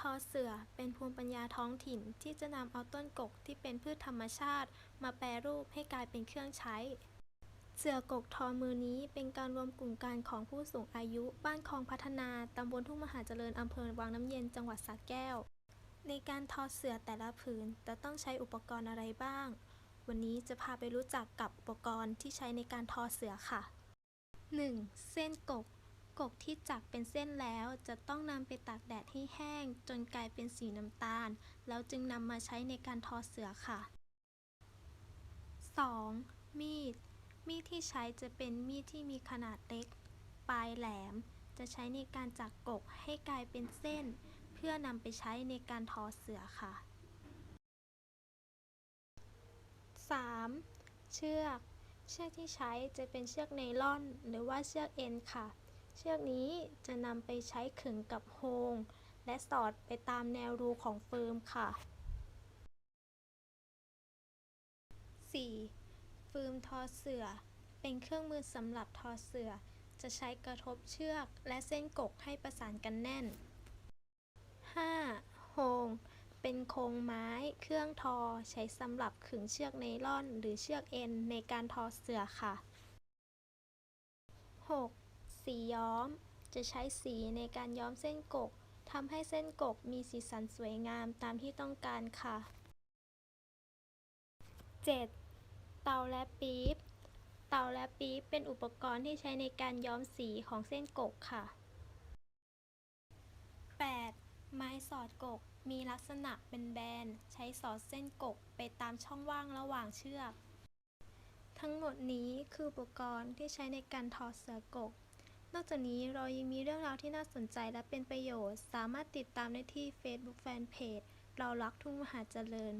ทอเสือเป็นภูมิปัญญาท้องถิ่นที่จะนำเอาต้นกกที่เป็นพืชธรรมชาติ มาแปรรูปให้กลายเป็นเครื่องใช้ เสือกกทอมือนี้เป็นการรวมกลุ่มกันของผู้สูงอายุ บ้านคลองพัฒนาตำบลทุ่งมหาเจริญอำเภอวังน้ำเย็นจังหวัดสระแก้ว ในการทอเสือแต่ละผืนจะต้องใช้อุปกรณ์อะไรบ้าง วันนี้จะพาไปรู้จักกับอุปกรณ์ที่ใช้ในการทอเสือค่ะ 1. เส้นกก กกที่จักเป็นเส้นแล้ว จะต้องนำไปตากแดดให้แห้ง จนกลายเป็นสีน้ำตาล แล้วจึงนำมาใช้ในการทอเสือค่ะ 2. มีด มีดที่ใช้จะเป็นมีดที่มีขนาดเล็ก ปลายแหลม จะใช้ในการจักกกให้กลายเป็นเส้น เพื่อนำไปใช้ในการทอเสือค่ะ 3. เชือก เชือกที่ใช้จะเป็นเชือกไนล่อน หรือว่าเชือกเอ็นค่ะ เชือกนี้จะนำไปใช้ขึงกับโฮง และสอดไปตามแนวรูของเฟิร์มค่ะ 4. ฟืมทอเสื่อเป็นเครื่องมือสำหรับทอเสื่อจะใช้กระทบเชือกและเส้นกกให้ประสานกันแน่น 5. โฮง เป็นโครงไม้ เครื่องทอใช้สำหรับขึงเชือกไนล่อน หรือเชือกเอ็นในการทอเสื่อค่ะ 6. สีย้อม จะใช้สีในการย้อมเส้นกกทำให้เส้นกกมีสีสันสวยงามตามที่ต้องการค่ะ 7. เตาและปี๊บ เตาและปี๊บเป็นอุปกรณ์ที่ใช้ในการย้อมสีของเส้นกกค่ะ 8. ไม้สอดกกมีลักษณะเป็นแบน ใช้สอดเส้นกกไปตามช่องว่างระหว่างเชือก ทั้งหมดนี้คืออุปกรณ์ที่ใช้ในการทอเสือกก นอกจากนี้เรายังมีเรื่องราวที่น่าสนใจและเป็นประโยชน์ สามารถติดตามได้ที่ Facebook Fanpage เรารักทุ่งมหาเจริญ